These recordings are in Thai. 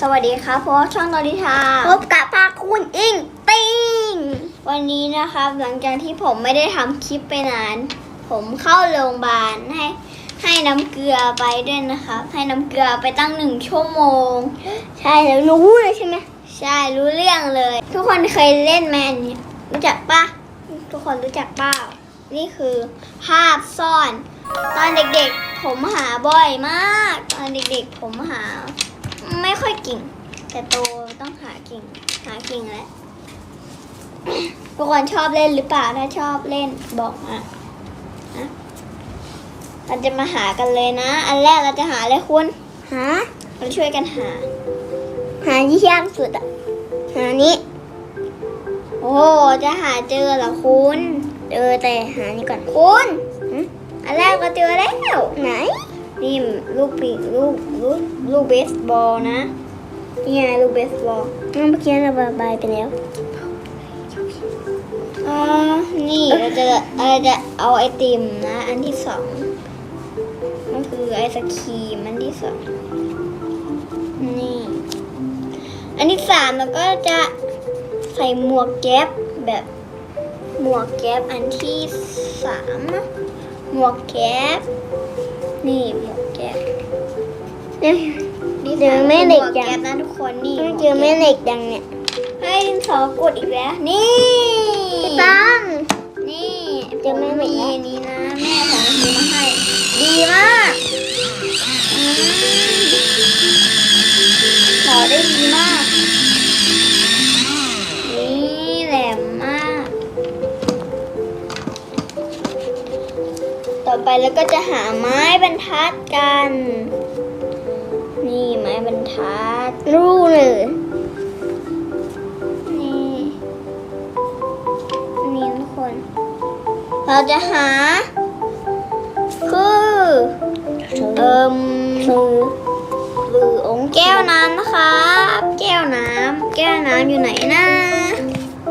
สวัสดีครับพบช่องนริทาพบกับภาคคุณอิงติงวันนี้นะครับหลังจากที่ผมไม่ได้ทำคลิปไปนาน ผมเข้าโรงพยาบาลให้ให้น้ำเกลือไปด้วยนะครับ ให้น้ำเกลือไปตั้งหนึ่งชั่วโมง ใช่แล้วรู้เลยใช่ไหมใช่รู้เรื่องเลย ทุกคนเคยเล่นแมนนี้รู้จักปะทุกคนรู้จักเปล่านี่คือภาพซ่อน ตอนเด็กๆผมหาบ่อยมาก ตอนเด็กๆผมหา ไม่ค่อยเก่ง แต่โตต้องหาเก่ง หาเก่งแล้วทุกคนชอบเล่นหรือเปล่าถ้าชอบเล่นบอกมานะเราจะมาหากันเลยนะ อันแรกเราจะหาอะไรคุณหาเราช่วยกันหา หาที่ยากสุดอะหานี้ โอ้โหจะหาเจอเหรอคุณเออแต่หานี้ก่อนคุณหึอันแรกก็เจอแล้วไหน นี่ลูกปีกลูกลูกลูกเบสบอลนะนี่ไงลูกเบสบอลเมื่อกี้เราระบายไปแล้วอ่านี่เราจะเราจะเอาไอติมนะ อันที่สองมันคือไอศครีมอันที่สองนี่อันที่สามเราก็จะใส่หมวกแก๊ปแบบหมวกแก๊ปอันที่สามนะหมวกแก๊ปนี่หมวกแก๊ปเนี่ยนี่เจอแม่เหล็กหมวยังแก๊ปนะทุกคนนี่ไม่เจอแม่เหล็กดังเนี่ยเฮ้ยดินสอกดอีกแล้ว นี่พี่ตัง นี่เจอแม่เหล็กมีแล้วอันนี้นะแม่ของอันนี้มาให้ ดีมากอืมขอได้ดีมาก อไปแล้วก็จะหาไม้บรรทัดกัน นี่ไม้บรรทัดรู้เลยนี่นี่ทุกคน เราจะหา คือเอิมคือหรือองค์แก้วน้ำนะครับ แก้วน้ำแก้วน้ำอยู่ไหนนะ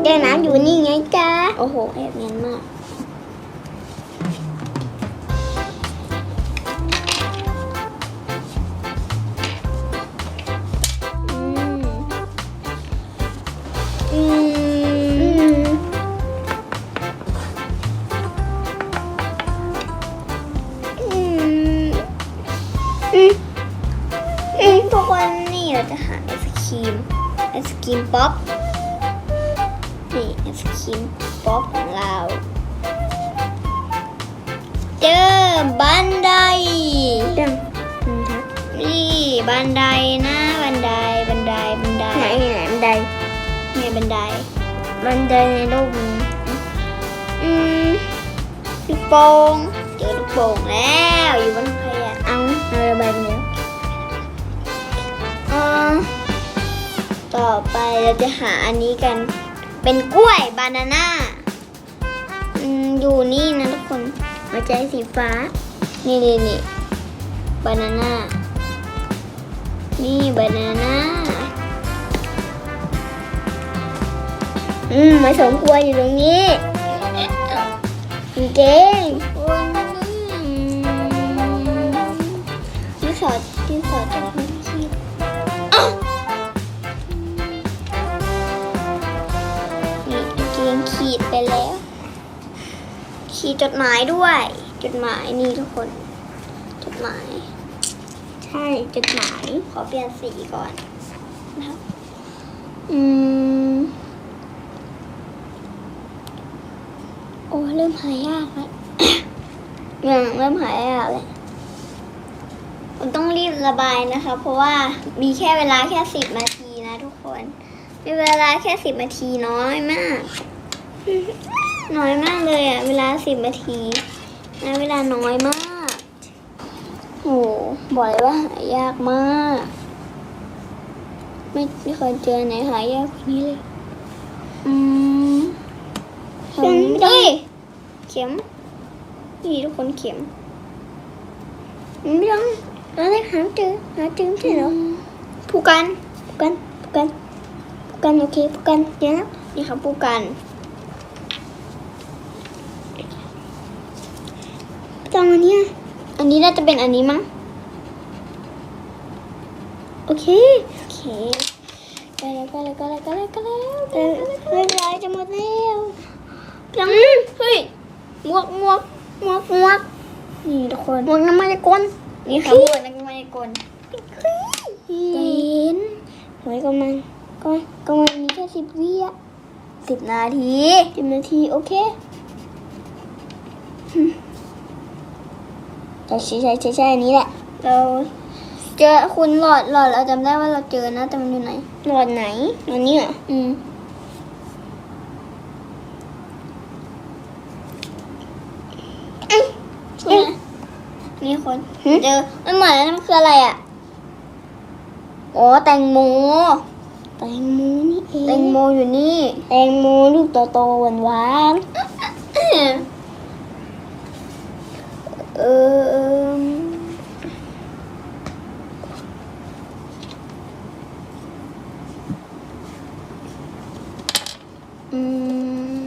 แก้วน้ำอยู่นี่ไงจ๊ะโอ้โหแอบเนียนมาก ทุกคนนี่เราจะหาไอศครีมไอศครีมป๊อปนี่ไอศครีมป๊อปของเรา เจอบันไดดังอืมฮะนี่บันไดนะบันไดบันไดบันไดไหนไหนบันไดเนี่ยบันไดบันไดในรูปนี้อืมลูกโป่งเจอลูกโป่งแล้วอยู่บนใคร อะเอาเราระบายไปแล้วอ่าต่อไปเราจะหาอันนี้กัน เป็นกล้วยบานาน่าอืมอยู่นี่นะทุกคนหัวใจสีฟ้า นี่นี่นี่บานาน่า นี่บานาน่า อืมไม่สมควรอยู่ตรงนี้ เก่ง ดที่สอดจะทำคีบนี่เกงขีดไปแล้ว ขีดจดหมายด้วย จดหมายนี่ทุกคน จดหมาย ใช่จดหมาย ขอเปลี่ยนสีก่อนนะครับอืม โอ้เริ่มหายยากแล้วยังเริ่มหายยากเลย ผมต้องรีบระบายนะคะ เพราะว่ามีแค่เวลาแค่สิบนาทีนะทุกคน มีเวลาแค่สิบนาทีน้อยมาก น้อยมากเลยอะเวลาสิบนาทีนะเวลาน้อยมากโหบอกเลยว่าหายากมาก ไม่ไม่เคยเจอไหนหายากกว่านี้เลย อืมเข็มเอ้ยเข็มนี่ทุกคนเข็ม ไม่ต้อง เราได้หาเจอหาเจอไม่ใช่เหรอผู้กันผู้กันผู้กันผู้กันโอเคผู้กันเดี๋ยวนะนี่ครับผู้กันจองอันเนี้ยอันนี้น่าจะเป็นอันนี้มั้งโอเคโอเคไปแล้วไปแล้วไปแล้วไปแล้วไปแล้วเออเรียบร้อยจะหมดแล้วยังเฮ้ยหมวกหมวกหมวกหมวกนี่ทุกคนหมวกน้ำมันกล นี่ค่ะหมวกน้ำมันกลใจเย็นหวยกำลังก็ก็มันมีแค่สิบวิอะสิบนาทีสิบนาที โอเคใช่ใช่ใช่ใช่ใช่อันนี้แหละ เราเจอคุณหลอดหลอดเราจำได้ว่าเราเจอนะแต่มันอยู่ไหน หลอดไหนหลอดนี้เหรออืมนี่นะ นี่คนเจอมันเหมือนแล้วมันคืออะไรอะโอ้แตงโม แตงโมนี่เองแตงโมอยู่นี่ แตงโมลูกโตๆหวานหวานเอออืม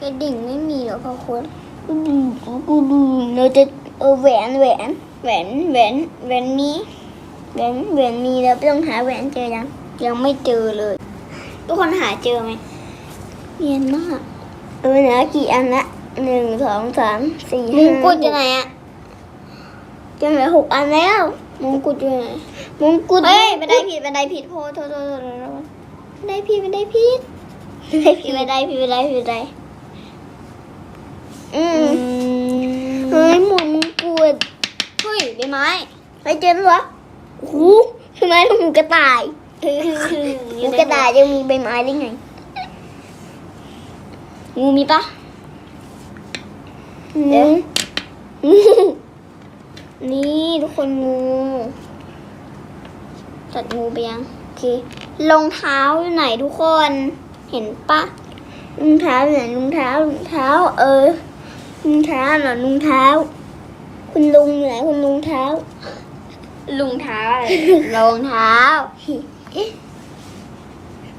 กระดิ่งไม่มีเหรอพ่อคุณๆกูดูกูดูเราจะ เออแหวนแหวนแหวนแหวนแหวนนี้แหวนแหวนมีแล้วไปต้องหาแหวนเจอยังยังไม่เจอเลย ทุกคนหาเจอไหมเนียนมากเออเหลือกี่อันละหนึ่งสองสามสี่มห้างกุฎอยู่ไหนอะจะเหลือหกอันแล้วมงกุฎอยู่ไหนมงกุฎเฮ้ยบันไดผิดบันไดผิดโทษโทษโทษโทษโทษบันไดผิดบันไดผิดไม่ผิดบันไดผิดบันไดผิดบันไดอือืมม เฮ้ยหมุนมงกุฎเฮ้ยใบไม้ไปเจอแล้วเหรอโอ้โหทำไมต้องหมูกระต่ายหมูกระต่ายจะมีใบไม้ได้ไงงูมีปะเดี๋ยวนี่ทุกคนงูจัดงูไปยังโอเครองเท้าอยู่ไหนทุกคน เห็นปะรองเท้าเนี่ยรองเท้ารองเท้า เออ รองเท้าเหรอรองเท้า คุณลุงเหนือคุณลุงเท้า ลุงเท้าอะไรรองเท้า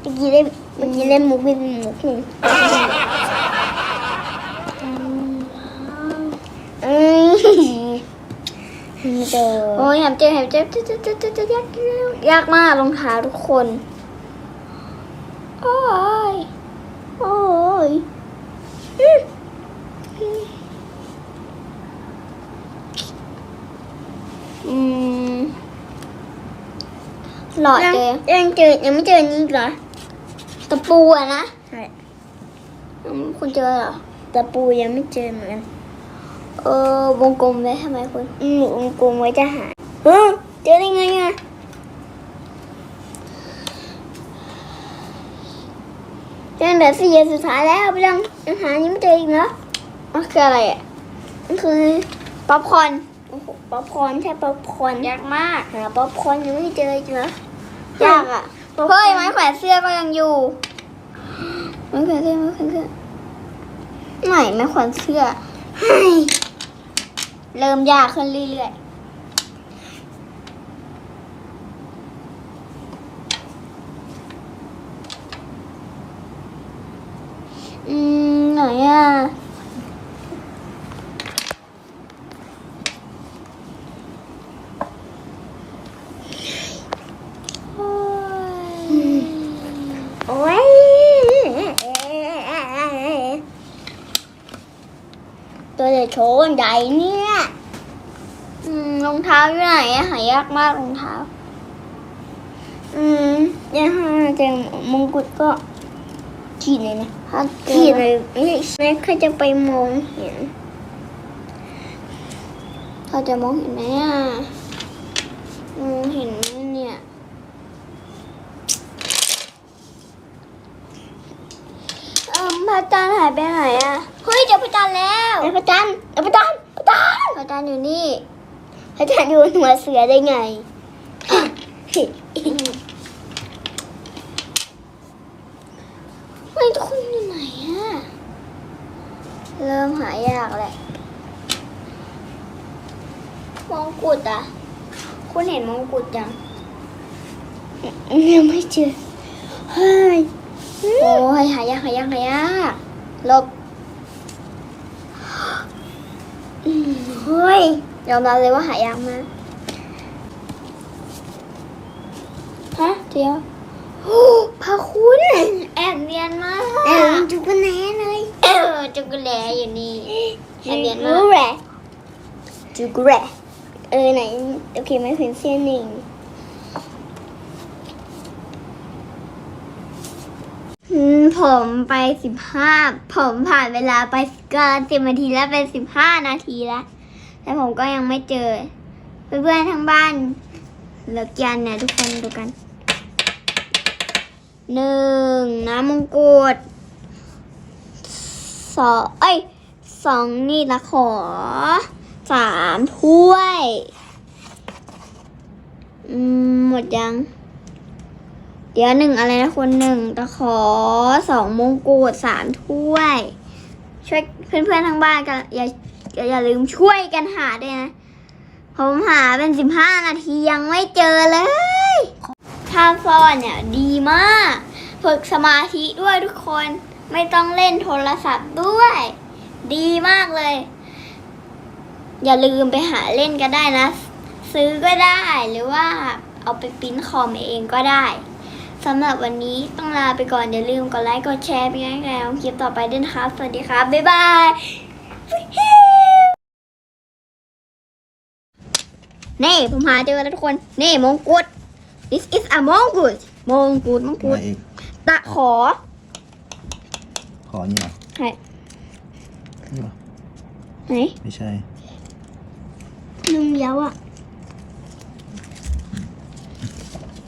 เมื่อกี้ได้เมื่อกี้เล่นมุกเป็นมุกหนึ่งเอ้ยไม่เจอโอ้ยแหมเจอแหมเจอเจอเจอเจอเจอเจอยากยากมากรองเท้าทุกคน โอ้ย โอ้ย อืม หลอดยังเลยยังเจอยังไม่เจอนี่อีกเหรอตะปูอะนะใช่อืมคุณเจอเหรอตะปูยังไม่เจอเหมือนกันเออวงกลมไว้ทำไมคุณอืมวงกลมไว้จะหาเออเจอได้ไงอะยังเหลือสี่อันสุดท้ายแล้วไปยังยังหายังไม่เจออีกเหรอมันคืออะไรอะมันคือป๊อปคอร์นโอ้โหป๊อปคอร์นใช่ป๊อปคอร์นยากมากหาป๊อปคอร์นยังไม่เจออีกเหรอ ยากอะเฮ้ยไม้แขวนเสื้อก็ยังอยู่ไม้แขวนเสื้อไม้แขวนเสื้อไหนไม้แขวนเสื้อเฮ้ยเริ่มยากขึ้นเรื่อยๆ อืม ไหนอะ โอ้ย โอ้ยตัวจะ โชว์ใหญ่เนี่ยอืมรองเท้าอยู่ไหนอะหายากมากรองเท้า อืมยังหาเจอมงกุฎก็ขีดเลยนะถ้าขีดเลยไม่ใช่ใครจะไปมองเห็นเราจะมองเห็นไหมอะมองเห็นไหมเนี่ยเออพระจันทร์หายไปไหนอะ ฮ้ยเจอพระจันทร์แล้วไอ้พระจันทร์ไอ้พระจันทร์พระจันทร์พระจันทร์อยู่นี่พระจันทร์อยู่บนหัวเสือได้ไงเฮ้ยทุกคนอยู่ไหนอะเริ่มหายากแหละมงกุฎอะ คุณเห็นมงกุฎยังยังไม่เจอเฮ้ยโอ้ยหายากหายากหายากหลบ เฮ้ยยอมรับเลยว่าหายากมากเดียวโอ้พระคุณแอบเนียนมากเออจุกแน่เลยเออจุกแลอยู่นี่แอบเนียนจุมากกแร่จุกแร่เออไหนโอเคไหมเพนเซียนหนึ่งอืม ผมไปสิบห้าผมผ่านเวลาไปเกินสิบนาทีแล้วเป็นสิบห้านาทีแล้วแต่ผมก็ยังไม่เจอ เพื่อนๆทั้งบ้านเลือกี่อันเนี่ยทุกคนดูกันหนึ่งน้ำมงกุฎสองเอ้ยสองนี่ละขอสามถ้วย หมดยัง เดี๋ยวหนึ่งอะไรนะคนหนึ่งตะขอสองมงกุฎสามถ้วย ช่วยเพื่อนๆทั้งบ้านกันอย่าอย่าลืมช่วยกันหาด้วยนะ ผมหาเป็นสิบห้านาทียังไม่เจอเลยท่าซ่อนเนี่ยดีมากฝึกสมาธิด้วยทุกคนไม่ต้องเล่นโทรศัพท์ด้วย ดีมากเลย อย่าลืมไปหาเล่นก็ได้นะ ซื้อก็ได้หรือว่าเอาไปปิ้นคอมเองก็ได้ สำหรับวันนี้ต้องลาไปก่อน อย่าลืมกดไลค์ กดแชร์เป็นกำลังใจของคลิปต่อไปด้วยนะครับ สวัสดีครับ บ๊ายบายนี่ผมหาเจอแล้วทุกคน นี่มงกุฎ this is a มงกุฎมงกุฎมงอะกุไรฎอีก ตะขอขอนี่เหรอใช่นี่เหรอไหนไม่ใช่ลุงเดียวอะ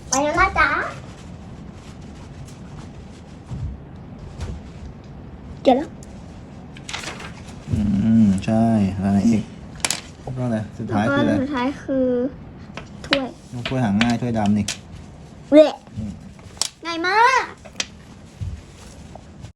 ไปแล้วนะจ๊ะ เจอแล้วอืมใช่อะไรอีกแล้วก็อะไรสุดแล้วท้ายก็คืออะไรสุดท้ายคือถ้วยถ้วยหางง่ายถ้วยดำนี่เละง่ายมาก